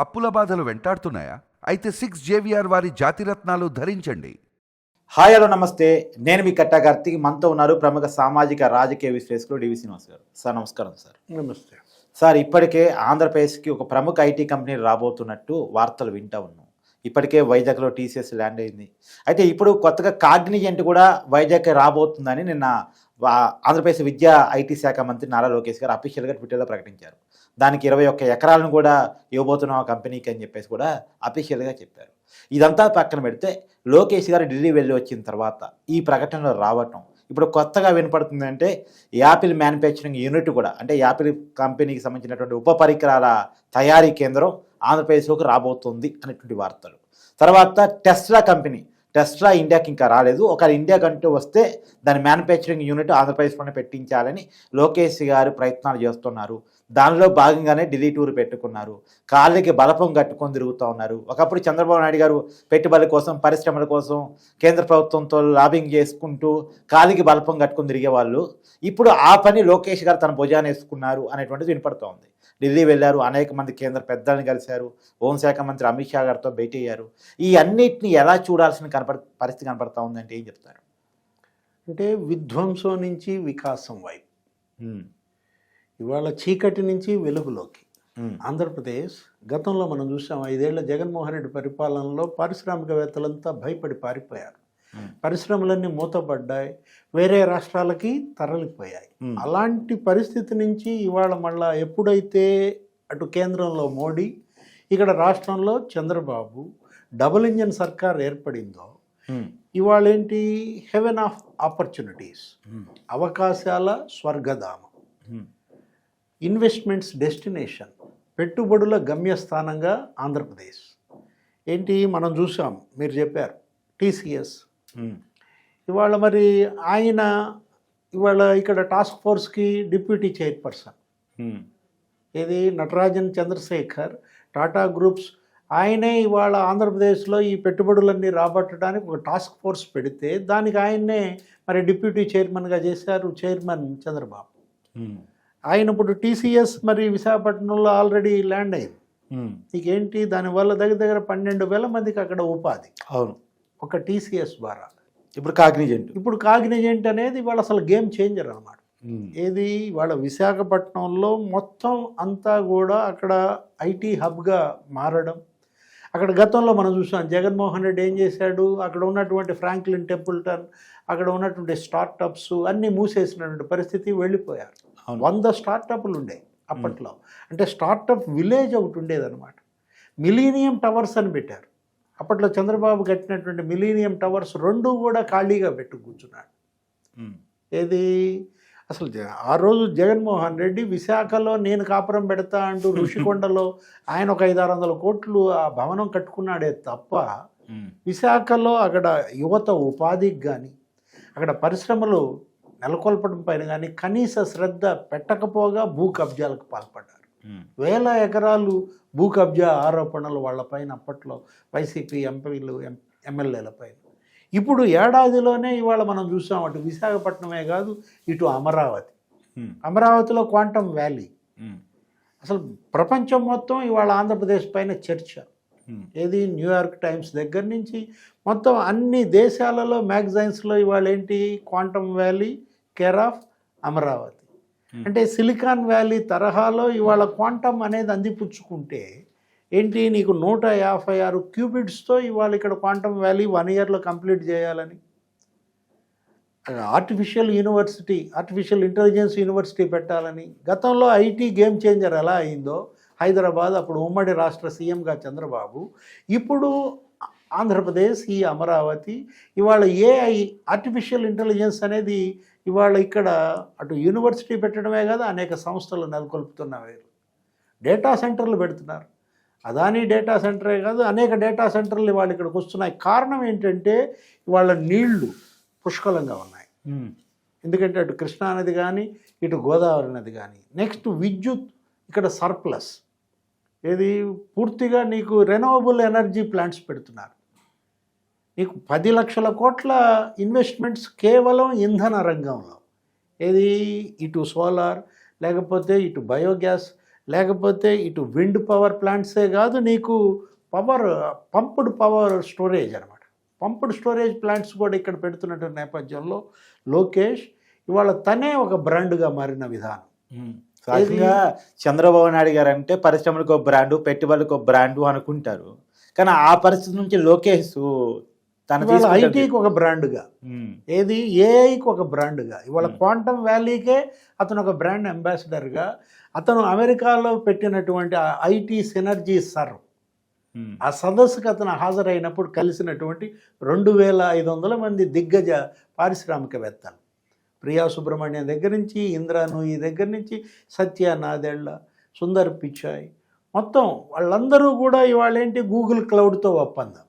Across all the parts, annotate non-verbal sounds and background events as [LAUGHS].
అప్పుల బాధలు వెంటాడుతున్నాయా? అయితే సిక్స్ జేవిఆర్ వారి జాతిరత్నాలు ధరించండి. హాయ్ హలో నమస్తే. నేను మీ కట్టా కార్తీక్. మనతో ఉన్నారు ప్రముఖ సామాజిక రాజకీయ విశ్లేషకులు డివి శ్రీనివాస్ గారు. సార్ నమస్కారం సార్. నమస్తే. సార్ ఇప్పటికే ఆంధ్రప్రదేశ్కి ఒక ప్రముఖ ఐటీ కంపెనీ రాబోతున్నట్టు వార్తలు వింటా ఉన్నాం. ఇప్పటికే వైజాగ్లో టీసీఎస్ ల్యాండ్ అయింది. అయితే ఇప్పుడు కొత్తగా కాగ్నిజెంట్ కూడా వైజాగ్ రాబోతుందని నిన్న వా- ఆంధ్రప్రదేశ్ విద్యా ఐటీ శాఖ మంత్రి నారా లోకేష్ గారు అఫీషియల్గా ట్విట్టర్లో ప్రకటించారు. దానికి ఇరవై ఒక్క ఎకరాలను కూడా ఇవ్వబోతున్నాం ఆ కంపెనీకి అని చెప్పేసి కూడా అఫీషియల్గా చెప్పారు. ఇదంతా పక్కన పెడితే లోకేష్ గారు ఢిల్లీ వెళ్ళి వచ్చిన తర్వాత ఈ ప్రకటనలు రావటం ఇప్పుడు కొత్తగా వినపడుతుంది అంటే యాపిల్ మ్యానుఫ్యాక్చరింగ్ యూనిట్ కూడా అంటే యాపిల్ కంపెనీకి సంబంధించినటువంటి ఉప పరికరాల తయారీ కేంద్రం ఆంధ్రప్రదేశ్లోకి రాబోతుంది అనేటువంటి వార్తలు. తర్వాత టెస్లా కంపెనీ టెస్లా ఇండియాకి ఇంకా రాలేదు. ఒక ఇండియాకి అంటూ వస్తే దాని మ్యానుఫ్యాక్చరింగ్ యూనిట్ ఆంధ్రప్రదేశ్లోనే పెట్టించాలని లోకేష్ గారు ప్రయత్నాలు చేస్తున్నారు. దానిలో భాగంగానే ఢిల్లీ టూర్ పెట్టుకున్నారు. కాళ్ళకి బలపం కట్టుకొని తిరుగుతూ ఉన్నారు. ఒకప్పుడు చంద్రబాబు నాయుడు గారు పెట్టుబడుల కోసం పరిశ్రమల కోసం కేంద్ర ప్రభుత్వంతో లాబింగ్ చేసుకుంటూ కాలికి బలపం కట్టుకొని తిరిగే వాళ్ళు ఇప్పుడు ఆ పని లోకేష్ గారు తన భుజాన్ని వేసుకున్నారు అనేటువంటిది వినపడుతూ ఉంది. ఢిల్లీ వెళ్ళారు అనేక మంది కేంద్ర పెద్దలను కలిశారు హోంశాఖ మంత్రి అమిత్ షా గారితో భేటీ అయ్యారు. ఈ అన్నిటిని ఎలా చూడాల్సిన కనపడ పరిస్థితి కనపడతా ఉందంటే ఏం చెప్తారు? అంటే విధ్వంసం నుంచి వికాసం వైపు. ఇవాళ చీకటి నుంచి వెలుగులోకి. ఆంధ్రప్రదేశ్ గతంలో మనం చూసాం ఐదేళ్ళ జగన్మోహన్ రెడ్డి పరిపాలనలో పారిశ్రామికవేత్తలంతా భయపడి పారిపోయారు. పరిశ్రమలన్నీ మూతపడ్డాయి వేరే రాష్ట్రాలకి తరలిపోయాయి. అలాంటి పరిస్థితి నుంచి ఇవాళ మళ్ళా ఎప్పుడైతే అటు కేంద్రంలో మోడీ ఇక్కడ రాష్ట్రంలో చంద్రబాబు డబుల్ ఇంజన్ సర్కార్ ఏర్పడిందో ఇవాళ ఏంటి హెవెన్ ఆఫ్ ఆపర్చునిటీస్. అవకాశాల స్వర్గధామం. ఇన్వెస్ట్మెంట్స్ డెస్టినేషన్ పెట్టుబడుల గమ్యస్థానంగా ఆంధ్రప్రదేశ్. ఏంటి? మనం చూసాం మీరు చెప్పారు టీసీఎస్. ఇవాళ మరి ఆయన ఇవాళ ఇక్కడ టాస్క్ ఫోర్స్కి డిప్యూటీ చైర్పర్సన్. ఇది నటరాజన్ చంద్రశేఖర్ టాటా గ్రూప్స్. ఆయనే ఇవాళ ఆంధ్రప్రదేశ్లో ఈ పెట్టుబడులన్నీ రాబట్టడానికి ఒక టాస్క్ ఫోర్స్ పెడితే దానికి ఆయన్నే మరి డిప్యూటీ చైర్మన్గా చేశారు చైర్మన్ చంద్రబాబు. ఆయన ఇప్పుడు టీసీఎస్ మరి విశాఖపట్నంలో ఆల్రెడీ ల్యాండ్ అయింది. నీకేంటి దానివల్ల దగ్గర దగ్గర పన్నెండు వేల మందికి అక్కడ ఉపాధి. అవును. ఒక టీసీఎస్ ద్వారా. ఇప్పుడు కాగ్నిజెంట్. ఇప్పుడు కాగ్నిజెంట్ అనేది ఇవాళ అసలు గేమ్ చేంజర్ అనమాట ఏది? ఇవాళ విశాఖపట్నంలో మొత్తం అంతా కూడా అక్కడ ఐటీ హబ్గా మారడం. అక్కడ గతంలో మనం చూసాం జగన్మోహన్ రెడ్డి ఏం చేశాడు? అక్కడ ఉన్నటువంటి ఫ్రాంక్లిన్ టెంపుల్టన్ అక్కడ ఉన్నటువంటి స్టార్టప్స్ అన్నీ మూసేసినటువంటి పరిస్థితి వెళ్ళిపోయారు. వంద స్టార్టప్లు ఉండేవి అప్పట్లో. అంటే స్టార్టప్ విలేజ్ ఒకటి ఉండేదన్నమాట. మిలీనియం టవర్స్ అని పెట్టారు. అప్పట్లో చంద్రబాబు కట్టినటువంటి మిలీనియం టవర్స్ రెండు కూడా ఖాళీగా పెట్టు కూర్చున్నాడు. ఏది? అసలు ఆ రోజు జగన్మోహన్ రెడ్డి విశాఖలో నేను కాపురం పెడతా అంటూ [LAUGHS] ఋషికొండలో ఆయన ఒక ఐదు ఆరు వందల కోట్లు ఆ భవనం కట్టుకున్నాడే తప్ప విశాఖలో అక్కడ యువత ఉపాధికి కానీ అక్కడ పరిశ్రమలు నెలకొల్పడం పైన కానీ కనీస శ్రద్ధ పెట్టకపోగా భూ కబ్జాలకు పాల్పడ్డారు. వేల ఎకరాలు భూ కబ్జా ఆరోపణలు వాళ్ళపైన అప్పట్లో వైసీపీ ఎంపీలు ఎం ఎమ్మెల్యేల పైన. ఇప్పుడు ఏడాదిలోనే ఇవాళ మనం చూసాం అటు విశాఖపట్నమే కాదు ఇటు అమరావతి. అమరావతిలో క్వాంటమ్ వ్యాలీ. అసలు ప్రపంచం మొత్తం ఇవాళ ఆంధ్రప్రదేశ్ పైన చర్చ. ఏది? న్యూయార్క్ టైమ్స్ దగ్గర నుంచి మొత్తం అన్ని దేశాలలో మ్యాగజైన్స్లో ఇవాళ ఏంటి quantum valley? Care of Amaravati అంటే సిలికాన్ వ్యాలీ తరహాలో ఇవాళ క్వాంటమ్ అనేది అందిపుచ్చుకుంటే ఏంటి నీకు నూట యాభై ఆరు క్యూబిట్స్తో ఇవాళ ఇక్కడ క్వాంటమ్ వ్యాలీ వన్ ఇయర్లో కంప్లీట్ చేయాలని? Artificial university artificial intelligence university పెట్టాలని. గతంలో ఐటీ గేమ్ చేంజర్ ఎలా అయిందో హైదరాబాద్ అప్పుడు ఉమ్మడి రాష్ట్ర సీఎంగా చంద్రబాబు ఇప్పుడు ఆంధ్రప్రదేశ్ ఈ అమరావతి. ఇవాళ ఏఐ ఆర్టిఫిషియల్ ఇంటెలిజెన్స్ అనేది ఇవాళ ఇక్కడ అటు యూనివర్సిటీ పెట్టడమే కాదు అనేక సంస్థలు నెలకొల్పుతున్నవి డేటా సెంటర్లు పెడుతున్నారు. అదానీ డేటా సెంటరే కాదు అనేక డేటా సెంటర్లు ఇవాళ ఇక్కడికి వస్తున్నాయి. కారణం ఏంటంటే ఇవాళ నీళ్ళు పుష్కలంగా ఉన్నాయి. ఎందుకంటే అటు కృష్ణా నది కానీ ఇటు గోదావరి నది కానీ నెక్స్ట్ విద్యుత్ ఇక్కడ సర్ప్లస్. ఏది పూర్తిగా నీకు రెనోవబుల్ ఎనర్జీ ప్లాంట్స్ పెడుతున్నారు. నీకు పది లక్షల కోట్ల ఇన్వెస్ట్మెంట్స్ కేవలం ఇంధన రంగంలో. ఏది? ఇటు సోలార్ లేకపోతే ఇటు బయోగ్యాస్ లేకపోతే ఇటు విండ్ పవర్ ప్లాంట్సే కాదు నీకు పవర్ పంప్డ్ పవర్ స్టోరేజ్ అనమాట పంప్డ్ స్టోరేజ్ ప్లాంట్స్ కూడా ఇక్కడ పెడుతున్నటువంటి నేపథ్యంలో లోకేష్ ఇవాళ తనే ఒక బ్రాండ్గా మారిన విధానం. సహజంగా చంద్రబాబు నాయుడు గారు అంటే పరిశ్రమలకు ఒక బ్రాండు పెట్టుబడులకు ఒక బ్రాండు అనుకుంటారు. కానీ ఆ పరిస్థితి నుంచి లోకేష్ తన ఐటీకి ఒక బ్రాండ్గా. ఏది? ఏఐకి ఒక బ్రాండ్గా. ఇవాళ. క్వాంటమ్ వ్యాలీకే అతను ఒక బ్రాండ్ అంబాసిడర్గా. అతను అమెరికాలో పెట్టినటువంటి ఐటీ సినర్జీ సర్. ఉమ్, ఆ సదస్సుకు అతను హాజరైనప్పుడు కలిసినటువంటి రెండు వేల ఐదు వందల మంది దిగ్గజ పారిశ్రామికవేత్తలు. ప్రియా సుబ్రహ్మణ్యం దగ్గర నుంచి ఇంద్రా నూయి దగ్గర నుంచి సత్య నాదెళ్ళ సుందర్ పిచాయ్ మొత్తం వాళ్ళందరూ కూడా ఇవాళ ఏంటి గూగుల్ క్లౌడ్తో ఒప్పందం.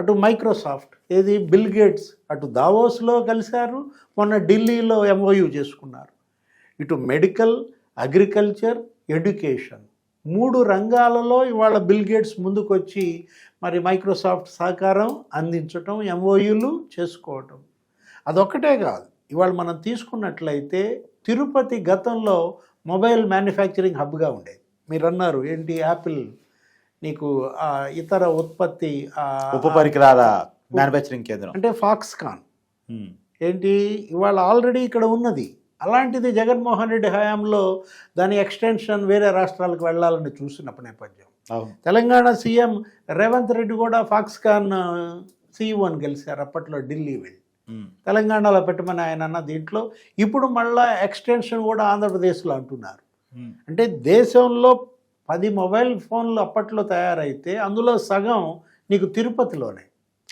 అటు మైక్రోసాఫ్ట్ ఏది బిల్ గేట్స్ అటు దావోస్లో కలిశారు మొన్న ఢిల్లీలో ఎంఓయూ చేసుకున్నారు. ఇటు మెడికల్ అగ్రికల్చర్ ఎడ్యుకేషన్ మూడు రంగాలలో ఇవాళ బిల్ గేట్స్ ముందుకొచ్చి మరి మైక్రోసాఫ్ట్ సహకారం అందించటం ఎంఓయూలు చేసుకోవటం. అదొక్కటే కాదు ఇవాళ మనం తీసుకున్నట్లయితే తిరుపతి గతంలో మొబైల్ మ్యానుఫ్యాక్చరింగ్ హబ్గా ఉండేది. మీరు అన్నారు ఏంటి యాపిల్ నీకు ఇతర ఉత్పత్తి ఉప పరికరాల మ్యానుఫ్యాక్చరింగ్ కేంద్రం. అంటే ఫాక్స్కాన్. ఏంటి? ఇవాళ ఆల్రెడీ ఇక్కడ ఉన్నది. అలాంటిది జగన్మోహన్ రెడ్డి హయాంలో దాని ఎక్స్టెన్షన్ వేరే రాష్ట్రాలకు వెళ్ళాలని చూసినప్పుడు నేపథ్యం. తెలంగాణ సీఎం రేవంత్ రెడ్డి కూడా ఫాక్స్కాన్ సీఈఓ అని గెలిచారు అప్పట్లో ఢిల్లీ వెళ్ళి. తెలంగాణలో పెట్టమని ఆయన అన్న దీంట్లో. ఇప్పుడు మళ్ళా ఎక్స్టెన్షన్ కూడా ఆంధ్రప్రదేశ్లో అంటున్నారు. అంటే దేశంలో పది మొబైల్ ఫోన్లు అప్పట్లో తయారైతే అందులో సగం నీకు తిరుపతిలోనే.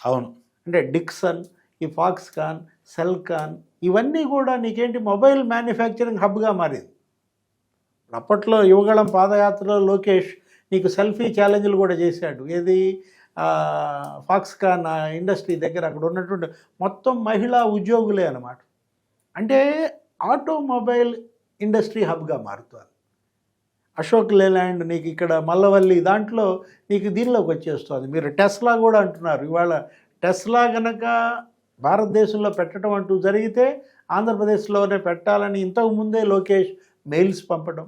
అవును. అంటే డిక్సన్ ఈ ఫాక్స్కాన్ సెల్కాన్ ఇవన్నీ కూడా నీకేంటి మొబైల్ మ్యానుఫ్యాక్చరింగ్ హబ్గా మారింది. అప్పట్లో యువగళం పాదయాత్రలో లోకేష్ నీకు సెల్ఫీ ఛాలెంజ్లు కూడా చేశాడు. ఏది? ఫాక్స్కాన్ ఇండస్ట్రీ దగ్గర అక్కడ ఉన్నటువంటి మొత్తం మహిళా ఉద్యోగులే అన్నమాట. అంటే ఆటోమొబైల్ ఇండస్ట్రీ హబ్గా మారుతుంది. అశోక్ లేలాండ్ నీకు ఇక్కడ మల్లవల్లి దాంట్లో నీకు దీనిలోకి వచ్చేస్తుంది. మీరు టెస్లా కూడా అంటున్నారు. ఇవాళ టెస్లా గనక భారతదేశంలో పెట్టడం అంటూ జరిగితే ఆంధ్రప్రదేశ్లోనే పెట్టాలని ఇంతకు ముందే లోకేష్ మెయిల్స్ పంపడం.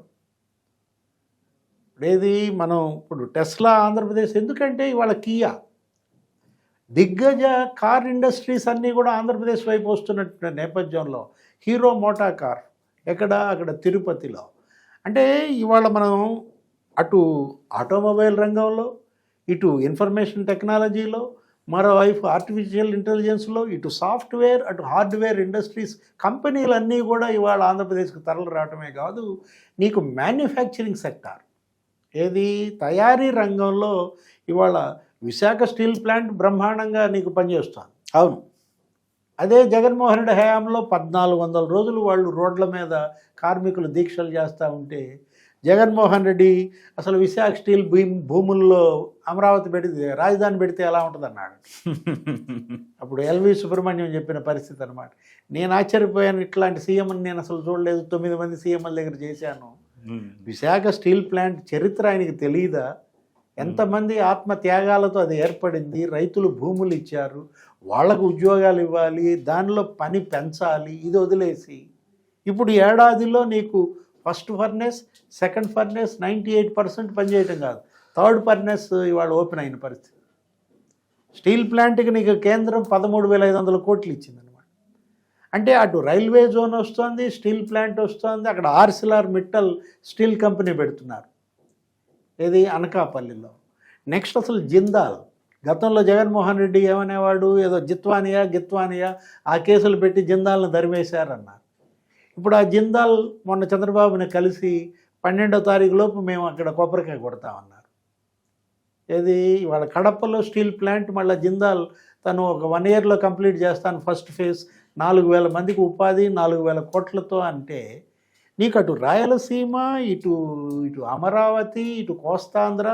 ఏది మనం ఇప్పుడు టెస్లా ఆంధ్రప్రదేశ్ ఎందుకంటే ఇవాళ కియా. దిగ్గజ కార్ ఇండస్ట్రీస్ అన్నీ కూడా ఆంధ్రప్రదేశ్ వైపు వస్తున్నట్టు నేపథ్యంలో. హీరో మోటా కార్ ఎక్కడ? అక్కడ తిరుపతిలో. అంటే ఇవాళ మనం అటు ఆటోమొబైల్ రంగంలో ఇటు ఇన్ఫర్మేషన్ టెక్నాలజీలో మరోవైపు ఆర్టిఫిషియల్ ఇంటెలిజెన్స్లో ఇటు సాఫ్ట్వేర్ అటు హార్డ్వేర్ ఇండస్ట్రీస్ కంపెనీలన్నీ కూడా ఇవాళ ఆంధ్రప్రదేశ్కి తరలి రావటమే కాదు నీకు మ్యానుఫ్యాక్చరింగ్ సెక్టార్. ఏది? తయారీ రంగంలో ఇవాళ విశాఖ స్టీల్ ప్లాంట్ బ్రహ్మాండంగా నీకు పనిచేస్తుంది. అవును. అదే జగన్మోహన్ రెడ్డి హయాంలో పద్నాలుగు వందల రోజులు వాళ్ళు రోడ్ల మీద కార్మికులు దీక్షలు చేస్తూ ఉంటే జగన్మోహన్ రెడ్డి అసలు విశాఖ స్టీల్ భూముల్లో అమరావతి పెడితే రాజధాని పెడితే ఎలా ఉంటుంది అన్నాడు [LAUGHS] అప్పుడు ఎల్వి సుబ్రహ్మణ్యం చెప్పిన పరిస్థితి అనమాట నేను ఆశ్చర్యపోయాను ఇట్లాంటి సీఎంని నేను అసలు చూడలేదు. తొమ్మిది మంది సీఎంల దగ్గర చేశాను. విశాఖ స్టీల్ ప్లాంట్ చరిత్ర ఆయనకి తెలియదా ఎంతమంది ఆత్మ త్యాగాలతో అది ఏర్పడింది? రైతులు భూములు ఇచ్చారు వాళ్ళకు ఉద్యోగాలు ఇవ్వాలి దానిలో పని పెంచాలి ఇది వదిలేసి. ఇప్పుడు ఏడాదిలో నీకు first furnace second furnace ninety eight percent పనిచేయటం కాదు. థర్డ్ ఫర్నెస్ ఇవాళ ఓపెన్ అయిన పరిస్థితి. స్టీల్ ప్లాంట్కి నీకు కేంద్రం పదమూడు వేల ఐదు వందల కోట్లు ఇచ్చిందనమాట అంటే అటు రైల్వే జోన్ వస్తుంది స్టీల్ ప్లాంట్ వస్తుంది అక్కడ ఆర్సిలార్ మిట్టల్ స్టీల్ కంపెనీ పెడుతున్నారు. ఏది? అనకాపల్లిలో. నెక్స్ట్ అసలు జిందాల్. గతంలో జగన్మోహన్ రెడ్డి ఏమనేవాడు? ఏదో జిత్వానియా గిత్వానియా ఆ కేసులు పెట్టి జిందాల్ని దరివేశారన్నారు ఇప్పుడు ఆ జిందాల్ మొన్న చంద్రబాబుని కలిసి పన్నెండో తారీఖు లోపు మేము అక్కడ కొబ్బరికాయ కొడతామన్నారు. ఏది? వాళ్ళ కడపలో స్టీల్ ప్లాంట్ మళ్ళీ జిందాల్ తను ఒక వన్ ఇయర్లో కంప్లీట్ చేస్తాను ఫస్ట్ ఫేజ్. నాలుగు వేల మందికి ఉపాధి నాలుగు వేల కోట్లతో అంటే నీకు అటు రాయలసీమ ఇటు ఇటు అమరావతి ఇటు కోస్తాంధ్ర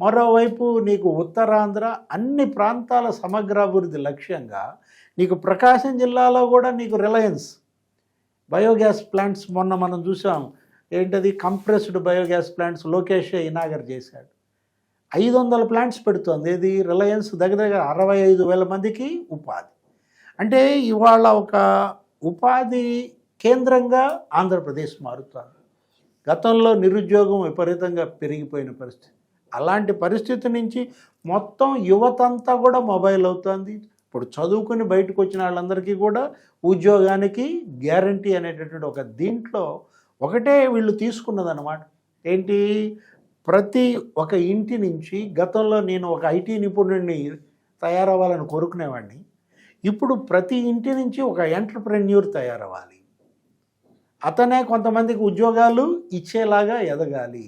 మరోవైపు నీకు ఉత్తరాంధ్ర అన్ని ప్రాంతాల సమగ్రాభివృద్ధి లక్ష్యంగా నీకు ప్రకాశం జిల్లాలో కూడా నీకు రిలయన్స్ బయోగ్యాస్ ప్లాంట్స్ మొన్న మనం చూసాం. ఏంటది? కంప్రెస్డ్ బయోగ్యాస్ ప్లాంట్స్ లోకేష్ ఇనాగర్ చేశాడు. ఐదు వందల ప్లాంట్స్ పెడుతోంది. ఇది రిలయన్స్ దగ్గర దగ్గర అరవై ఐదు వేల మందికి ఉపాధి. అంటే ఇవాళ ఒక ఉపాధి కేంద్రంగా ఆంధ్రప్రదేశ్ మారుతారు గతంలో నిరుద్యోగం విపరీతంగా పెరిగిపోయిన పరిస్థితి. అలాంటి పరిస్థితి నుంచి మొత్తం యువతంతా కూడా మొబైల్ అవుతుంది. ఇప్పుడు చదువుకుని బయటకు వచ్చిన వాళ్ళందరికీ కూడా ఉద్యోగానికి గ్యారంటీ అనేటటువంటి ఒక దీంట్లో ఒకటే వీళ్ళు తీసుకున్నదన్నమాట. ఏంటి? ప్రతి ఒక ఇంటి నుంచి గతంలో నేను ఒక ఐటీ నిపుణుడిని తయారవ్వాలని కోరుకునేవాడిని. ఇప్పుడు ప్రతి ఇంటి నుంచి ఒక ఎంటర్ప్రెన్యూర్ తయారవ్వాలి. అతనే కొంతమందికి ఉద్యోగాలు ఇచ్చేలాగా ఎదగాలి.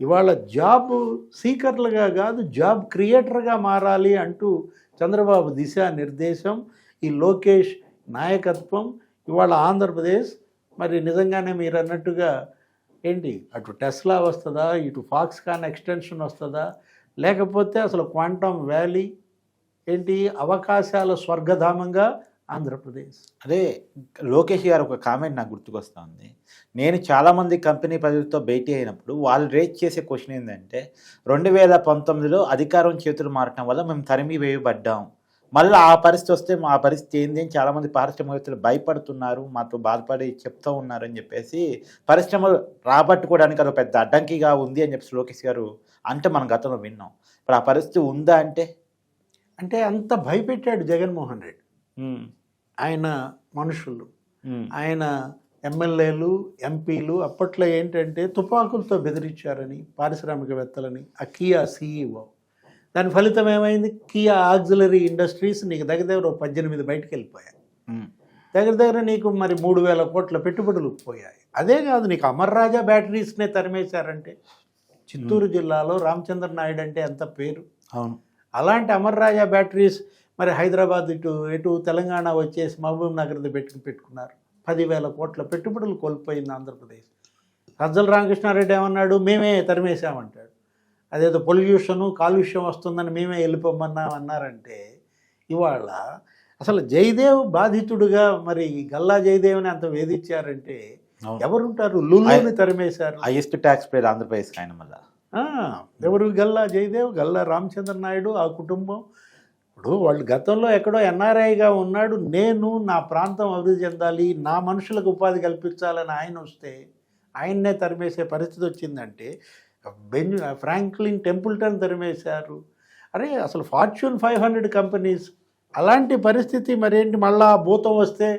ఇవాళ జాబ్ సీకర్లుగా కాదు జాబ్ క్రియేటర్గా మారాలి అంటూ చంద్రబాబు దిశా నిర్దేశం ఈ లోకేష్ నాయకత్వం ఇవాళ ఆంధ్రప్రదేశ్. మరి నిజంగానే మీరు అన్నట్టుగా ఏంటి అటు టెస్లా వస్తుందా ఇటు ఫాక్స్కాన్ ఎక్స్టెన్షన్ వస్తుందా? లేకపోతే అసలు క్వాంటమ్ వ్యాలీ ఏంటి అవకాశాల స్వర్గధామంగా ఆంధ్రప్రదేశ్. అదే లోకేష్ గారు ఒక కామెంట్ నాకు గుర్తుకొస్తుంది నేను చాలామంది కంపెనీ ప్రజలతో భేటీ అయినప్పుడు వాళ్ళు రేట్ చేసే క్వశ్చన్ ఏంటంటే రెండు వేల పంతొమ్మిదిలో అధికారం చేతులు మారటం వల్ల మేము తరిమి వేయబడ్డాం. మళ్ళీ ఆ పరిస్థితి వస్తే మా పరిస్థితి ఏంది అని చాలామంది పారిశ్రామికవేత్తలు భయపడుతున్నారు మాతో బాధపడి చెప్తూ ఉన్నారు అని చెప్పేసి పరిశ్రమలు రాబట్టుకోవడానికి అది పెద్ద అడ్డంకిగా ఉంది అని చెప్పేసి లోకేష్ గారు అంటే మనం గతంలో విన్నాం. ఇప్పుడు ఆ పరిస్థితి ఉందా అంటే? అంటే అంత భయపెట్టాడు జగన్మోహన్ రెడ్డి. ఆయన మనుషులు. ఆయన ఎమ్మెల్యేలు ఎంపీలు అప్పట్లో ఏంటంటే తుపాకులతో బెదిరించారని పారిశ్రామికవేత్తలని ఆ కియా సీఈఓ దాని ఫలితం ఏమైంది? కియా ఆక్సిలరీ ఇండస్ట్రీస్ నీకు దగ్గర దగ్గర ఓ పద్దెనిమిది బయటకు వెళ్ళిపోయాయి దగ్గర దగ్గర నీకు మరి మూడు వేల కోట్ల పెట్టుబడులు పోయాయి. అదే కాదు నీకు అమర్ రాజా బ్యాటరీస్నే తరిమేశారంటే చిత్తూరు జిల్లాలో రామచంద్ర నాయుడు అంటే ఎంత పేరు? అవును. అలాంటి అమర్ రాజా బ్యాటరీస్ మరి హైదరాబాద్ ఇటు ఎటు తెలంగాణ వచ్చేసి మహబూబ్ నగర్ది పెట్టుకు పెట్టుకున్నారు. పదివేల కోట్ల పెట్టుబడులు కోల్పోయింది ఆంధ్రప్రదేశ్. సజ్జల రామకృష్ణారెడ్డి ఏమన్నాడు? మేమే తరిమేశామంటాడు. అదేదో పొల్యూషను కాలుష్యం వస్తుందని మేమే వెళ్ళిపోమన్నాం అన్నారంటే ఇవాళ అసలు జయదేవ్ బాధితుడుగా మరి గల్లా జయదేవ్ని అంత వేధించారంటే ఎవరుంటారు? లుల్లుని తరిమేశారు. హైయెస్ట్ ట్యాక్స్ పేర్ ఆంధ్రప్రదేశ్కి ఆయన మళ్ళీ. ఎవరు గల్లా జయదేవ్ గల్లా రామచంద్ర నాయుడు ఆ కుటుంబం ఇప్పుడు వాళ్ళు గతంలో ఎక్కడో ఎన్ఆర్ఐగా ఉన్నాడు నేను నా ప్రాంతం అభివృద్ధి చెందాలి నా మనుషులకు ఉపాధి కల్పించాలని ఆయన వస్తే ఆయన్నే తరిమేసే పరిస్థితి వచ్చిందంటే బెంజ్ ఫ్రాంక్లిన్ టెంపుల్టన్ తరిమేశారు. అరే అసలు ఫార్చ్యూన్ ఫైవ్ హండ్రెడ్ కంపెనీస్ అలాంటి పరిస్థితి మరేంటి? మళ్ళా ఆ భూతం వస్తే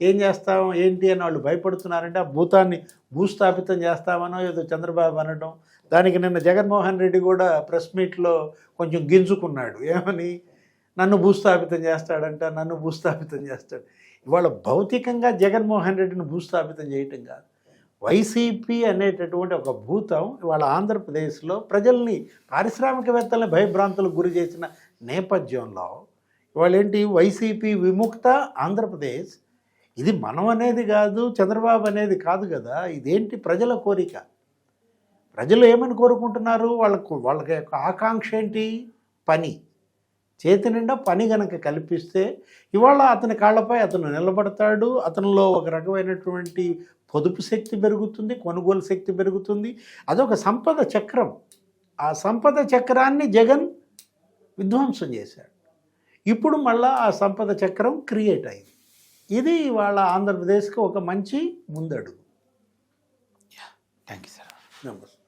ఏం చేస్తాం ఏంటి అని వాళ్ళు భయపడుతున్నారంటే ఆ భూతాన్ని భూస్థాపితం చేస్తామనో ఏదో చంద్రబాబు అనడం. దానికి నిన్న జగన్మోహన్ రెడ్డి కూడా ప్రెస్ మీట్లో కొంచెం గింజుకున్నాడు. ఏమని? నన్ను భూస్థాపితం చేస్తాడంట నన్ను భూస్థాపితం చేస్తాడు. ఇవాళ భౌతికంగా జగన్మోహన్ రెడ్డిని భూస్థాపితం చేయటం కాదు. వైసీపీ అనేటటువంటి ఒక భూతం ఇవాళ ఆంధ్రప్రదేశ్లో ప్రజల్ని పారిశ్రామికవేత్తల్ని భయభ్రాంతులకు గురి చేసిన నేపథ్యంలో ఇవాళ ఏంటి? వైసీపీ విముక్త ఆంధ్రప్రదేశ్. ఇది మనం అనేది కాదు చంద్రబాబు అనేది కాదు కదా ఇదేంటి ప్రజల కోరిక? ప్రజలు ఏమని కోరుకుంటున్నారు? వాళ్ళకు వాళ్ళకి యొక్క ఆకాంక్ష ఏంటి? పని. చేతి నిండా పని గనక కల్పిస్తే ఇవాళ అతని కాళ్ళపై అతను నిలబడతాడు. అతనిలో ఒక రకమైనటువంటి పొదుపు శక్తి పెరుగుతుంది కొనుగోలు శక్తి పెరుగుతుంది. అదొక సంపద చక్రం. ఆ సంపద చక్రాన్ని జగన్ విధ్వంసం చేశాడు. ఇప్పుడు మళ్ళా ఆ సంపద చక్రం క్రియేట్ అయింది. ఇది వాళ్ళ ఆంధ్రప్రదేశ్కి ఒక మంచి ముందడుగు. Thank you sir. నమస్తే.